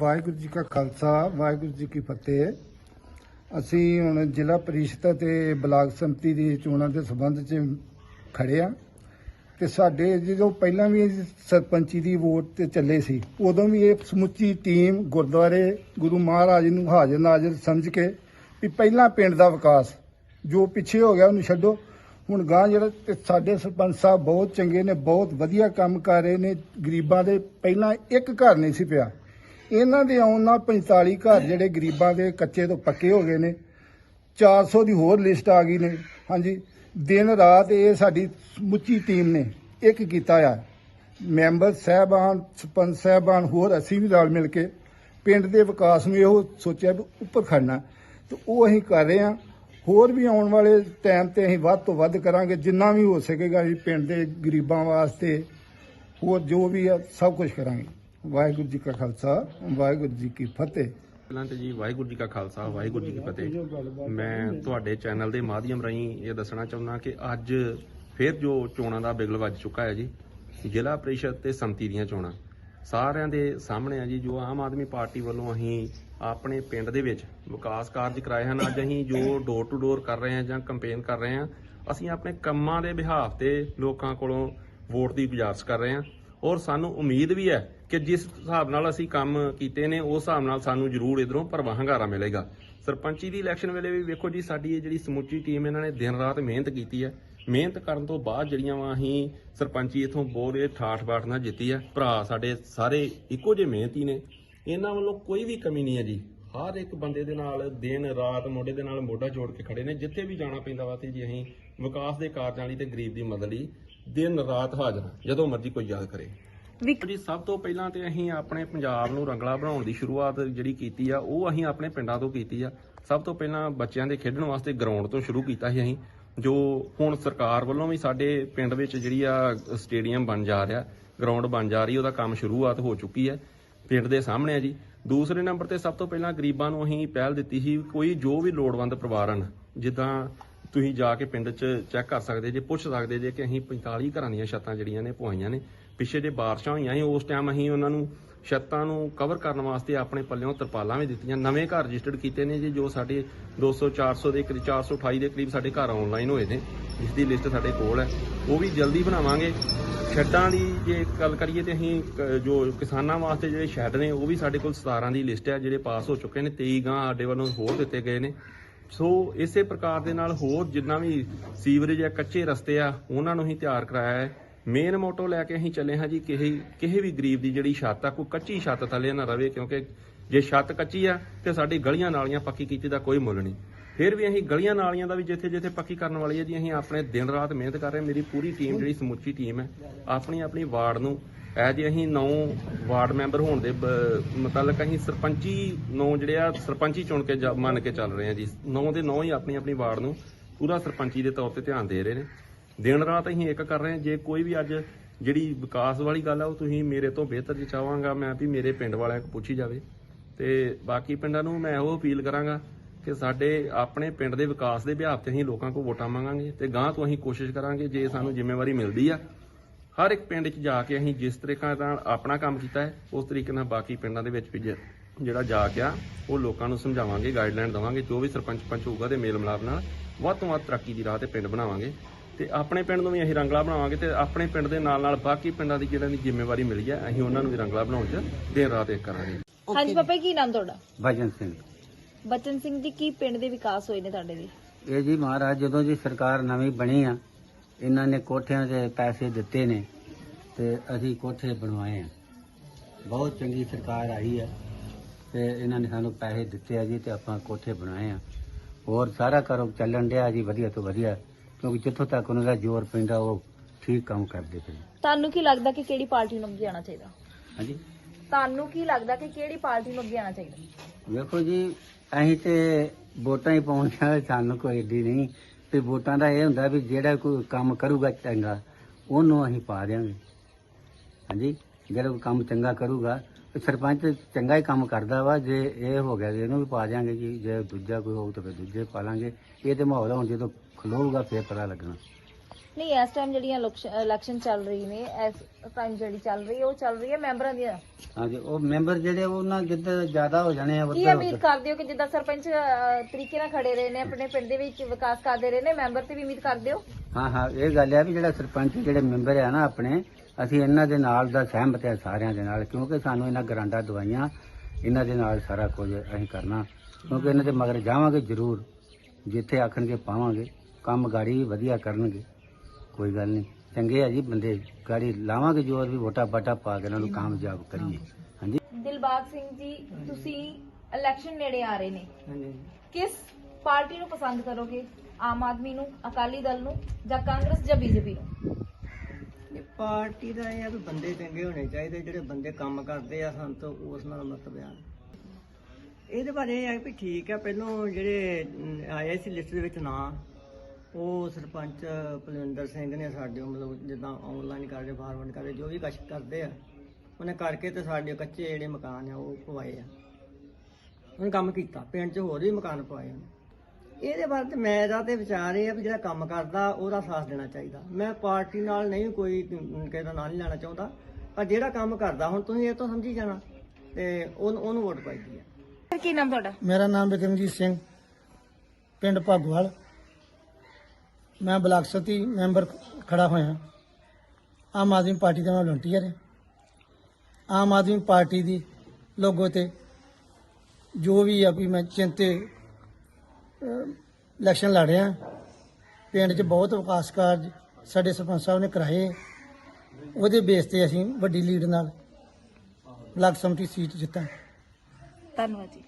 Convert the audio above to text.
ਵਾਹਿਗੁਰੂ ਜੀ ਕਾ ਖਾਲਸਾ, ਵਾਹਿਗੁਰੂ ਜੀ ਕੀ ਫਤਿਹ। ਅਸੀਂ ਹੁਣ ਜ਼ਿਲ੍ਹਾ ਪਰਿਸ਼ਦ ਤੇ ਬਲਾਕ ਸੰਮਤੀ ਦੀ ਚੋਣਾਂ ਦੇ ਸੰਬੰਧ 'ਚ ਖੜੇ ਆ। ਤੇ ਸਾਡੇ ਜਦੋਂ ਪਹਿਲਾਂ ਵੀ ਸਰਪੰਚੀ ਦੀ ਵੋਟ ਤੇ ਚੱਲੇ ਸੀ, ਉਦੋਂ ਵੀ ਇਹ ਸਮੁੱਚੀ ਟੀਮ ਗੁਰਦੁਆਰੇ ਗੁਰੂ ਮਹਾਰਾਜ ਨੂੰ ਹਾਜ਼ਰ ਨਾਜ਼ਰ ਸਮਝ ਕੇ ਵੀ ਪਹਿਲਾਂ ਪਿੰਡ ਦਾ ਵਿਕਾਸ, ਜੋ ਪਿੱਛੇ ਹੋ ਗਿਆ ਉਹਨੂੰ ਛੱਡੋ। ਹੁਣ ਗਾਂ ਜਿਹੜਾ ਤੇ ਸਾਡੇ ਸਰਪੰਚ ਸਾਹਿਬ ਬਹੁਤ ਚੰਗੇ ਨੇ, ਬਹੁਤ ਵਧੀਆ ਕੰਮ ਕਰ ਰਹੇ ਨੇ, ਗਰੀਬਾਂ ਦੇ ਪਹਿਲਾਂ ਇੱਕ ਘਰ ਨਹੀਂ ਸੀ ਪਿਆ। ਇਹਨਾਂ ਦੇ ਆਉਣ ਨਾਲ 45 ਘਰ ਜਿਹੜੇ ਗਰੀਬਾਂ ਦੇ ਕੱਚੇ ਤੋਂ ਪੱਕੇ ਹੋ ਗਏ ਨੇ 400 ਦੀ ਹੋਰ ਲਿਸਟ ਆ ਗਈ ਨੇ। ਹਾਂਜੀ, ਦਿਨ ਰਾਤ ਇਹ ਸਾਡੀ ਸਮੁੱਚੀ ਟੀਮ ਨੇ ਇੱਕ ਕੀਤਾ ਆ। ਮੈਂਬਰ ਸਹਿਬਾਨ, ਸਰਪੰਚ ਸਹਿਬਾਨ, ਹੋਰ ਅਸੀਂ ਵੀ ਰਲ ਮਿਲ ਕੇ ਪਿੰਡ ਦੇ ਵਿਕਾਸ ਨੂੰ ਇਹੋ ਸੋਚਿਆ ਵੀ ਉੱਪਰ ਖੜਨਾ। ਤੇ ਉਹ ਅਸੀਂ ਕਰ ਰਹੇ ਹਾਂ। ਹੋਰ ਵੀ ਆਉਣ ਵਾਲੇ ਟਾਈਮ ਤੇ ਅਸੀਂ ਵੱਧ ਤੋਂ ਵੱਧ ਕਰਾਂਗੇ, ਜਿੰਨਾ ਵੀ ਹੋ ਸਕੇਗਾ ਅਸੀਂ ਪਿੰਡ ਦੇ ਗਰੀਬਾਂ ਵਾਸਤੇ ਹੋਰ ਜੋ ਵੀ ਆ, ਸਭ ਕੁਝ ਕਰਾਂਗੇ। ਵਾਹਿਗੁਰੂ ਜੀ ਕਾ ਖਾਲਸਾ, ਵਾਹਿਗੁਰੂ ਜੀ ਕੀ ਫਤਿਹ। ਪਹਿਲਾਂ ਤੇ ਜੀ ਵਾਹਿਗੁਰੂ ਜੀ ਕਾ ਖਾਲਸਾ, ਵਾਹਿਗੁਰੂ ਜੀ ਕੀ ਫਤਿਹ। ਮੈਂ ਤੁਹਾਡੇ ਚੈਨਲ ਦੇ ਮਾਧਿਅਮ ਰਾਹੀਂ ਇਹ ਦੱਸਣਾ ਚਾਹੁੰਦਾ ਕਿ ਅੱਜ ਫਿਰ ਜੋ ਚੋਣਾਂ ਦਾ ਬਿਗਲ ਵੱਜ ਚੁੱਕਾ ਹੈ ਜੀ, ਜ਼ਿਲ੍ਹਾ ਪ੍ਰੀਸ਼ਦ ਤੇ ਸੰਮਤੀ ਦੀਆਂ ਚੋਣਾਂ। ਸਾਰਿਆਂ ਦੇ ਸਾਹਮਣੇ ਆ ਜੀ, ਜੋ ਆਮ ਆਦਮੀ ਪਾਰਟੀ ਵੱਲੋਂ ਅਸੀਂ ਆਪਣੇ ਪਿੰਡ ਦੇ ਵਿੱਚ ਵਿਕਾਸ ਕਾਰਜ ਕਰਾਏ ਹਨ। ਅੱਜ ਅਸੀਂ ਜੋ ਡੋਰ ਟੂ ਡੋਰ ਕਰ ਰਹੇ ਹਾਂ ਜਾਂ ਕੈਂਪੇਨ ਕਰ ਰਹੇ ਹਾਂ, ਅਸੀਂ ਆਪਣੇ ਕੰਮਾਂ ਦੇ ਬਿਹਾਫ ਤੇ ਲੋਕਾਂ ਕੋਲੋਂ ਵੋਟ ਦੀ ਗੁਜ਼ਾਰਿਸ਼ ਕਰ ਰਹੇ ਹਾਂ। ਔਰ ਸਾਨੂੰ ਉਮੀਦ ਵੀ ਹੈ ਕਿ ਜਿਸ ਹਿਸਾਬ ਨਾਲ ਅਸੀਂ ਕੰਮ ਕੀਤੇ ਨੇ, ਉਸ ਹਿਸਾਬ ਨਾਲ ਸਾਨੂੰ ਜ਼ਰੂਰ ਇਧਰੋਂ ਭਰਵਾਂ ਹੰਗਾਰਾ ਮਿਲੇਗਾ। ਸਰਪੰਚੀ ਦੀ ਇਲੈਕਸ਼ਨ ਵੇਲੇ ਵੀ ਵੇਖੋ ਜੀ, ਸਾਡੀ ਇਹ ਜਿਹੜੀ ਸਮੁੱਚੀ ਟੀਮ ਇਹਨਾਂ ਨੇ ਦਿਨ ਰਾਤ ਮਿਹਨਤ ਕੀਤੀ ਹੈ। ਮਿਹਨਤ ਕਰਨ ਤੋਂ ਬਾਅਦ ਜਿਹੜੀਆਂ ਵਾ ਅਸੀਂ ਸਰਪੰਚੀ ਇਥੋਂ ਬੋਰੇ ਠਾਠ ਬਾਠ ਨਾਲ ਜਿੱਤੀ ਹੈ। ਭਰਾ ਸਾਡੇ ਸਾਰੇ ਇੱਕੋ ਜਿਹੇ ਮਿਹਨਤੀ ਨੇ। ਇਹਨਾਂ ਵੱਲੋਂ ਕੋਈ ਵੀ ਕਮੀ ਨਹੀਂ ਹੈ ਜੀ। ਹਰ ਇੱਕ ਬੰਦੇ ਦੇ ਨਾਲ ਦਿਨ ਰਾਤ ਮੋਢੇ ਦੇ ਨਾਲ ਮੋਢਾ ਜੋੜ ਕੇ ਖੜੇ ਨੇ। ਜਿੱਥੇ ਵੀ ਜਾਣਾ ਪੈਂਦਾ ਵਾ ਤੇ ਜੀ ਅਸੀਂ ਵਿਕਾਸ ਦੇ ਕਾਰਜਾਂ ਲਈ ਤੇ ਗਰੀਬ ਦੀ ਮਦਦ ਲਈ ਦਿਨ ਰਾਤ ਹਾਜ਼ਰ ਜਦੋਂ ਮਰਜ਼ੀ ਕੋਈ ਯਾਦ ਕਰੇ। ਜੀ ਸਭ ਤੋਂ ਪਹਿਲਾਂ ਤੇ ਅਸੀਂ ਆਪਣੇ ਪੰਜਾਬ ਨੂੰ ਰੰਗਲਾ ਬਣਾਉਣ ਦੀ ਸ਼ੁਰੂਆਤ ਜਿਹੜੀ ਕੀਤੀ ਆ, ਉਹ ਅਸੀਂ ਆਪਣੇ ਪਿੰਡਾਂ ਤੋਂ ਕੀਤੀ ਆ। ਸਭ ਤੋਂ ਪਹਿਲਾਂ ਬੱਚਿਆਂ ਦੇ ਖੇਡਣ ਵਾਸਤੇ ਗਰਾਊਂਡ ਤੋਂ ਸ਼ੁਰੂ ਕੀਤਾ ਸੀ ਅਸੀਂ, ਜੋ ਹੁਣ ਸਰਕਾਰ ਵੱਲੋਂ ਵੀ ਸਾਡੇ ਪਿੰਡ ਵਿੱਚ ਜਿਹੜੀ ਆ ਸਟੇਡੀਅਮ ਬਣ ਜਾ ਰਿਹਾ, ਗਰਾਊਂਡ ਬਣ ਜਾ ਰਹੀ, ਉਹਦਾ ਕੰਮ ਸ਼ੁਰੂਆਤ ਹੋ ਚੁੱਕੀ ਹੈ ਪਿੰਡ ਦੇ ਸਾਹਮਣੇ ਆ ਜੀ। ਦੂਸਰੇ ਨੰਬਰ ਤੇ ਸਭ ਤੋਂ ਪਹਿਲਾਂ ਗਰੀਬਾਂ ਨੂੰ ਅਸੀਂ ਪਹਿਲ ਦਿੱਤੀ ਸੀ, ਕੋਈ ਜੋ ਵੀ ਲੋੜਵੰਦ ਪਰਿਵਾਰ ਹਨ ਜਿੱਦਾਂ ਤੁਸੀਂ ਜਾ ਕੇ ਪਿੰਡ 'ਚ ਚੈੱਕ ਕਰ ਸਕਦੇ, ਜੇ ਪੁੱਛ ਸਕਦੇ ਜੇ ਕਿ ਅਸੀਂ 45 ਘਰਾਂ ਦੀਆਂ ਛੱਤਾਂ ਜਿਹੜੀਆਂ ਨੇ, ਪਵਾਈਆਂ ਨੇ ਪਿੱਛੇ ਜੇ ਬਾਰਿਸ਼ਾਂ ਹੋਈਆਂ ਸੀ, ਉਸ ਟਾਈਮ ਅਸੀਂ ਉਹਨਾਂ ਨੂੰ ਛੱਤਾਂ ਨੂੰ ਕਵਰ ਕਰਨ ਵਾਸਤੇ ਆਪਣੇ ਪੱਲਿਓਂ ਤਰਪਾਲਾਂ ਵੀ ਦਿੱਤੀਆਂ। ਨਵੇਂ ਘਰ ਰਜਿਸਟਰਡ ਕੀਤੇ ਨੇ ਜੀ, ਜੋ ਸਾਡੇ 200 400 ਦੇ ਕਰੀਬ 428 ਦੇ ਕਰੀਬ ਸਾਡੇ ਘਰ ਆਨਲਾਈਨ ਹੋਏ ਨੇ। ਜਿਸ ਦੀ ਲਿਸਟ ਸਾਡੇ ਕੋਲ ਹੈ। ਉਹ ਵੀ ਜਲਦੀ ਬਣਾਵਾਂਗੇ। ਸ਼ੈੱਡਾਂ ਦੀ ਜੇ ਗੱਲ ਕਰੀਏ ਤੇ ਅਸੀਂ ਜੋ ਕਿਸਾਨਾਂ ਵਾਸਤੇ ਜਿਹੜੇ ਸ਼ੈੱਡ ਨੇ, ਉਹ ਵੀ ਸਾਡੇ ਕੋਲ 17 ਦੀ ਲਿਸਟ ਹੈ, ਜਿਹੜੇ ਪਾਸ ਹੋ ਚੁੱਕੇ ਨੇ। 23 ਗਾਂ ਸਾਡੇ ਵੱਲੋਂ ਹੋਰ ਦਿੱਤੇ ਗਏ ਨੇ। ਸੋ ਇਸੇ ਪ੍ਰਕਾਰ ਦੇ ਨਾਲ ਹੋਰ ਜਿੰਨਾ ਵੀ ਸੀਵਰੇਜ ਜਾਂ ਕੱਚੇ ਰਸਤੇ ਆ, ਉਹਨਾਂ ਨੂੰ ਹੀ ਤਿਆਰ ਕਰਾਇਆ ਹੈ। ਮੇਨ ਮੋਟੋ ਲੈ ਕੇ ਅਸੀਂ ਚੱਲੇ ਹਾਂ ਜੀ ਕਿਸੇ ਕਿਸੇ ਵੀ ਗਰੀਬ ਦੀ ਜਿਹੜੀ ਛੱਤ ਆ, ਕੋਈ ਕੱਚੀ ਛੱਤ ਥੱਲੇ ਨਾ ਰਵੇ, ਕਿਉਂਕਿ ਜੇ ਛੱਤ ਕੱਚੀ ਆ ਤੇ ਸਾਡੀ ਗਲੀਆਂ ਨਾਲੀਆਂ ਪੱਕੀ ਕੀਤੀ ਦਾ ਕੋਈ ਮੁੱਲ ਨਹੀਂ। ਫਿਰ ਵੀ ਅਸੀਂ ਗਲੀਆਂ ਨਾਲੀਆਂ ਦਾ ਵੀ ਜਿੱਥੇ ਜਿੱਥੇ ਪੱਕੀ ਕਰਨ ਵਾਲੀ ਹੈ ਜੀ, ਅਸੀਂ ਆਪਣੇ ਦਿਨ ਰਾਤ ਮਿਹਨਤ ਕਰ ਰਹੇ ਮੇਰੀ ਪੂਰੀ ਟੀਮ, ਜਿਹੜੀ ਸਮੁੱਚੀ ਟੀਮ ਹੈ, ਆਪਣੀ ਆਪਣੀ ਵਾਰਡ ਨੂੰ ਐ ਜੇ ਅਸੀਂ ਨੌ ਵਾਰਡ ਮੈਂਬਰ ਹੋਣ ਦੇ ਬ- ਮੁਤਲਕ ਅਸੀਂ ਸਰਪੰਚੀ ਨੌ ਜਿਹੜੇ ਆ, ਸਰਪੰਚੀ ਚੁਣ ਕੇ ਮੰਨ ਕੇ ਚੱਲ ਰਹੇ ਹਾਂ ਜੀ। ਨੌ ਦੇ ਨੌ ਹੀ ਆਪਣੀ ਆਪਣੀ ਵਾਰਡ ਨੂੰ ਪੂਰਾ ਸਰਪੰਚੀ ਦੇ ਤੌਰ ਤੇ ਧਿਆਨ ਦੇ ਰਹੇ ਨੇ। ਦਿਨ ਰਾਤ ਅਸੀਂ ਇੱਕ ਕਰ ਰਹੇ ਹਾਂ। ਜੇ ਕੋਈ ਵੀ ਅੱਜ ਜਿਹੜੀ ਵਿਕਾਸ ਵਾਲੀ ਗੱਲ ਆ, ਉਹ ਤੁਸੀਂ ਮੇਰੇ ਤੋਂ ਬਿਹਤਰ ਜੀ ਚਾਹਾਂਗਾ ਮੈਂ ਵੀ ਮੇਰੇ ਪਿੰਡ ਵਾਲਿਆਂ ਕੋਲ ਪੁੱਛੀ ਜਾਵੇ। ਤੇ ਬਾਕੀ ਪਿੰਡਾਂ ਨੂੰ ਮੈਂ ਉਹ ਅਪੀਲ ਕਰਾਂਗਾ ਕਿ ਸਾਡੇ ਆਪਣੇ ਪਿੰਡ ਦੇ ਵਿਕਾਸ ਦੇ ਬਿਹਾਰ ਤੇ ਅਸੀਂ ਲੋਕਾਂ ਕੋਲ ਵੋਟਾਂ ਮੰਗਾਂਗੇ ਤੇ ਗਾਂ ਤੋਂ ਅਸੀਂ ਕੋਸ਼ਿਸ਼ ਕਰਾਂਗੇ ਜੇ ਸਾਨੂੰ ਜ਼ਿੰਮੇਵਾਰੀ ਮਿਲਦੀ ਆ। ਹਰ ਇੱਕ ਪਿੰਡ 'ਚ ਜਾ ਕੇ ਅਸੀਂ ਜਿਸ ਤਰੀਕੇ ਨਾਲ ਆਪਣਾ ਕੰਮ ਕੀਤਾ ਹੈ, ਉਸ ਤਰੀਕੇ ਨਾਲ ਬਾਕੀ ਪਿੰਡਾਂ ਦੇ ਵਿੱਚ ਵੀ ਜ- ਜਿਹੜਾ ਜਾ ਕੇ ਆ, ਉਹ ਲੋਕਾਂ ਨੂੰ ਸਮਝਾਵਾਂਗੇ ਗਾਈਡਲਾਈਨ ਦਵਾਂਗੇ, ਜੋ ਵੀ ਸਰਪੰਚ ਪੰਚ ਹੋਊਗਾ ਤੇ ਮੇਲ ਮਿਲਾਪ ਨਾਲ ਵੱਧ ਤੋਂ ਵੱਧ ਤਰੱਕੀ ਦੀ ਰਾਹ ਤੇ ਪਿੰਡ ਬਣਾਵਾਂਗੇ। ਤੇ ਆਪਣੇ ਪਿੰਡ ਨੂੰ ਵੀ ਅਸੀਂ ਰੰਗਲਾ ਬਣਾਵਾਂਗੇ ਤੇ ਆਪਣੇ ਪਿੰਡ ਦੇ ਨਾਲ ਨਾਲ ਬਾਕੀ ਪਿੰਡਾਂ ਦੀ ਜਿਹੜਾ ਦੀ ਜ਼ਿੰਮੇਵਾਰੀ ਮਿਲੀ ਹੈ ਅਸੀਂ ਉਹਨਾਂ ਨੂੰ ਵੀ ਰੰਗਲਾ ਬਣਾਉਣ 'ਚ ਦਿਨ ਰਾਤ ਇੱਕ ਕਰਾਂਗੇ। ਹਾਂਜੀ ਪਾਪਾ ਜੀ, ਕੀ ਨਾਮ ਤੁਹਾਡਾ? ਭਜਨ ਸਿੰਘ। ਬਚਨ ਸਿੰਘ ਜੀ ਕੀ ਪਿੰਡ ਦੇ ਵਿਕਾਸ ਹੋਏ ਨੇ ਤੁਹਾਡੇ ਦੇ ਇਹ ਜੀ ਮਹਾਰਾਜ ਜਦੋਂ ਦੀ ਸਰਕਾਰ ਨਵੀਂ ਬਣੀ ਆ ਇਹਨਾਂ ਨੇ ਕੋਠਿਆਂ ਦੇ ਪੈਸੇ ਦਿੱਤੇ ਨੇ ਤੇ ਅਸੀਂ ਕੋਠੇ ਬਣਵਾਏ ਆ। ਬਹੁਤ ਚੰਗੀ ਸਰਕਾਰ ਆਈ ਆ ਤੇ ਇਹਨਾਂ ਨੇ ਸਾਨੂੰ ਪੈਸੇ ਦਿੱਤੇ ਆ ਜੀ ਤੇ ਆਪਾਂ ਕੋਠੇ ਬਣਾਏ ਆ। ਹੋਰ ਸਾਰਾ ਕਰੋ ਚੱਲਣ ਡਿਆ ਜੀ ਵਧੀਆ ਤੋਂ ਵਧੀਆ। ਕਿਉਂਕਿ ਜਿੱਥੋਂ ਤੱਕ ਉਹਨਾਂ ਦਾ ਜ਼ੋਰ ਪੈਂਦਾ ਉਹ ਠੀਕ ਕੰਮ ਕਰਦੇ ਪਏ ਤੁਹਾਨੂੰ ਕੀ ਲੱਗਦਾ ਕਿ ਕਿਹੜੀ ਪਾਰਟੀ ਨੂੰ ਅੱਗੇ ਆਉਣਾ ਚਾਹੀਦਾ? ਹਾਂਜੀ? ਤੁਹਾਨੂੰ ਕੀ ਲੱਗਦਾ ਕਿ ਕਿਹੜੀ ਪਾਰਟੀ ਨੂੰ ਅੱਗੇ ਆਉਣਾ ਚਾਹੀਦਾ? ਵੇਖੋ ਜੀ ਅਸੀਂ ਤੇ ਵੋਟਾਂ ਹੀ ਪਾਉਣੀਆਂ ਸਾਨੂੰ ਕੋਈ ਏਡੀ ਨਹੀਂ। ਤੇ ਵੋਟਾਂ ਦਾ ਇਹ ਹੁੰਦਾ ਵੀ ਜਿਹੜਾ ਕੋਈ ਕੰਮ ਕਰੂਗਾ ਚੰਗਾ ਉਹਨੂੰ ਅਸੀਂ ਪਾ ਦਿਆਂਗੇ। ਹਾਂਜੀ? ਜਿਹੜਾ ਕੋਈ ਕੰਮ ਚੰਗਾ ਕਰੂਗਾ ਤੇ ਸਰਪੰਚ ਚੰਗਾ ਹੀ ਕੰਮ ਕਰਦਾ ਵਾ ਜੇ ਇਹ ਹੋ ਗਿਆ ਜੇ ਇਹਨੂੰ ਵੀ ਪਾ ਦਿਆਂਗੇ ਜੀ ਜੇ ਦੂਜਾ ਕੋਈ ਹੋਊ ਤਾਂ ਫਿਰ ਦੂਜੇ ਪਾ ਲਾਂਗੇ। ਇਹ ਤੇ ਮਾਹੌਲ ਹੁਣ ਜਦੋਂ ਖਲੋਊਗਾ ਫਿਰ ਪਤਾ ਲੱਗਣਾ। ਨਹੀਂ ਇਸ ਟਾਈਮ ਜਿਹੜੀਆਂ ਇਲੈਕਸ਼ਨ ਚੱਲ ਰਹੀ ਨੇ ਇਸ ਟਾਈਮ ਜਿਹੜੀ ਚੱਲ ਰਹੀ ਹੈ ਉਹ ਚੱਲ ਰਹੀ ਹੈ ਮੈਂਬਰਾਂ ਦੀਆਂ। ਹਾਂਜੀ ਉਹ ਮੈਂਬਰ ਜਿਹੜੇ ਉਹਨਾਂ ਜਿੱਦਾਂ ਜ਼ਿਆਦਾ ਹੋ ਜਾਣੇ ਆ ਕੀ ਉੱਧਰ ਉਮੀਦ ਕਰਦੇ ਹੋ ਕਿ ਜਿੱਦਾਂ ਸਰਪੰਚ ਅਹ, ਤਰੀਕੇ ਨਾਲ ਖੜੇ ਰਹੇ ਨੇ ਆਪਣੇ ਪਿੰਡ ਦੇ ਵਿੱਚ ਵਿਕਾਸ ਕਰਦੇ ਰਹੇ ਨੇ ਮੈਂਬਰ ਤੇ ਵੀ ਉਮੀਦ ਕਰਦੇ ਹੋ? ਹਾਂ ਹਾਂ ਇਹ ਗੱਲ ਹੈ ਵੀ ਜਿਹੜਾ ਸਰਪੰਚ ਜਿਹੜੇ ਮੈਂਬਰ ਆ ਨਾ ਆਪਣੇ ਅਸੀਂ ਇਹਨਾਂ ਦੇ ਨਾਲ ਦਾ ਸਹਿਮਤ ਹੈ ਸਾਰਿਆਂ ਦੇ ਨਾਲ ਕਿਉਂਕਿ ਸਾਨੂੰ ਇਹਨਾਂ ਗਰਾਂਡਾ ਦਵਾਈਆਂ ਇਹਨਾਂ ਦੇ ਨਾਲ ਸਾਰਾ ਕੁਝ ਅਸੀਂ ਕਰਨਾ ਕਿਉਂਕਿ ਇਹਨਾਂ ਦੇ ਮਗਰ ਜਾਵਾਂਗੇ ਜ਼ਰੂਰ ਜਿੱਥੇ ਆਖਣਗੇ ਪਾਵਾਂਗੇ। ਕੰਮ ਗਾੜੀ ਵੀ ਵਧੀਆ ਕਰਨਗੇ ਕੋਈ ਗੱਲ ਨਹੀਂ। ਚੰਗੇ ਆ ਜੀ ਬੰਦੇ ਗਾੜੀ ਲਾਵਾਂਗੇ ਜੋਰ ਵੀ ਵੋਟਾ ਬਾਟਾ ਪਾ ਕੇ ਇਹਨਾਂ ਨੂੰ ਕਾਮਯਾਬ ਕਰੀਏ। ਹਾਂਜੀ? ਦਿਲਬਾਗ ਸਿੰਘ ਜੀ ਤੁਸੀਂ ਇਲੈਕਸ਼ਨ ਨੇੜੇ ਆ ਰਹੇ ਨੇ। ਕਿਸ ਪਾਰਟੀ ਨੂੰ ਪਸੰਦ ਕਰੋਗੇ? ਆਮ ਆਦਮੀ ਨੂੰ ਅਕਾਲੀ ਦਲ ਨੂੰ ਜਾਂ ਕਾਂਗਰਸ ਜਾਂ ਬੀਜੇਪੀ ਨੂੰ? ਇਹ ਪਾਰਟੀ ਦਾ ਇਹ ਆ ਵੀ ਬੰਦੇ ਚੰਗੇ ਹੋਣੇ ਚਾਹੀਦੇ ਜਿਹੜੇ ਬੰਦੇ ਕੰਮ ਕਰਦੇ ਆ ਸਾਨੂੰ ਤਾਂ ਉਸ ਨਾਲ ਮਤਲਬ ਆ। ਇਹਦੇ ਬਾਰੇ ਇਹ ਆ ਵੀ ਠੀਕ ਆ ਪਹਿਲੋਂ ਜਿਹੜੇ ਆਏ ਸੀ ਲਿਸਟ ਦੇ ਵਿੱਚ ਨਾਂ ਉਹ ਸਰਪੰਚ ਪਲਵਿੰਦਰ ਸਿੰਘ ਨੇ ਸਾਡੇ ਮਤਲਬ ਜਿੱਦਾਂ ਆਨਲਾਈਨ ਕਰਕੇ ਫਾਰਵਰਡ ਕਰਦੇ ਜੋ ਵੀ ਕੁਛ ਕਰਦੇ ਆ ਉਹਨੇ ਕਰਕੇ ਤੇ ਸਾਡੇ ਕੱਚੇ ਜਿਹੜੇ ਮਕਾਨ ਆ ਉਹ ਪਵਾਏ ਆ। ਉਹਨੇ ਕੰਮ ਕੀਤਾ ਪਿੰਡ 'ਚ ਹੋਰ ਵੀ ਮਕਾਨ ਪਵਾਏ ਉਹਨੇ ਇਹਦੇ ਬਾਰੇ ਤੇ ਮੇਰਾ ਤੇ ਵਿਚਾਰ ਇਹ ਆ ਵੀ ਜਿਹੜਾ ਕੰਮ ਕਰਦਾ ਉਹਦਾ ਸਾਥ ਦੇਣਾ ਚਾਹੀਦਾ। ਮੈਂ ਪਾਰਟੀ ਨਾਲ ਨਹੀਂ ਕੋਈ ਕਿਸੇ ਦਾ ਨਾਂ ਨਹੀਂ ਲੈਣਾ ਚਾਹੁੰਦਾ ਪਰ ਜਿਹੜਾ ਕੰਮ ਕਰਦਾ ਹੁਣ ਤੁਸੀਂ ਇਹ ਤੋਂ ਸਮਝੀ ਜਾਣਾ ਤੇ ਉਹਨੂੰ ਉਹਨੂੰ ਵੋਟ ਪਾਈਦੀ ਆ। ਸਰ ਕੀ ਨਾਮ ਤੁਹਾਡਾ? ਮੇਰਾ ਨਾਮ ਬਿਕਰਮਜੀਤ ਸਿੰਘ ਪਿੰਡ ਭਾਗੋਵਾਲ। ਮੈਂ ਬਲਾਕ ਸਤੀ ਮੈਂਬਰ ਖੜਾ ਹੋਇਆ। ਆਮ ਆਦਮੀ ਪਾਰਟੀ ਦਾ ਮੈਂ ਵਲੰਟੀਅਰ ਹਾਂ। ਆਮ ਆਦਮੀ ਪਾਰਟੀ ਦੀ ਲੋਗੋ ਤੇ ਜੋ ਵੀ ਆ ਵੀ ਮੈਂ ਚਿੰਤੇ ਇਲੈਕਸ਼ਨ ਲੜ ਰਿਹਾ। ਪਿੰਡ 'ਚ ਬਹੁਤ ਵਿਕਾਸ ਕਾਰਜ ਸਾਡੇ ਸਰਪੰਚ ਸਾਹਿਬ ਨੇ ਕਰਾਏ। ਉਹਦੇ ਬੇਸ ਤੇ ਅਸੀਂ ਵੱਡੀ ਲੀਡ ਨਾਲ ਬਲਾਕ ਸਮਿਤੀ ਸੀਟ ਜਿੱਤਾਂ। ਧੰਨਵਾਦ ਜੀ।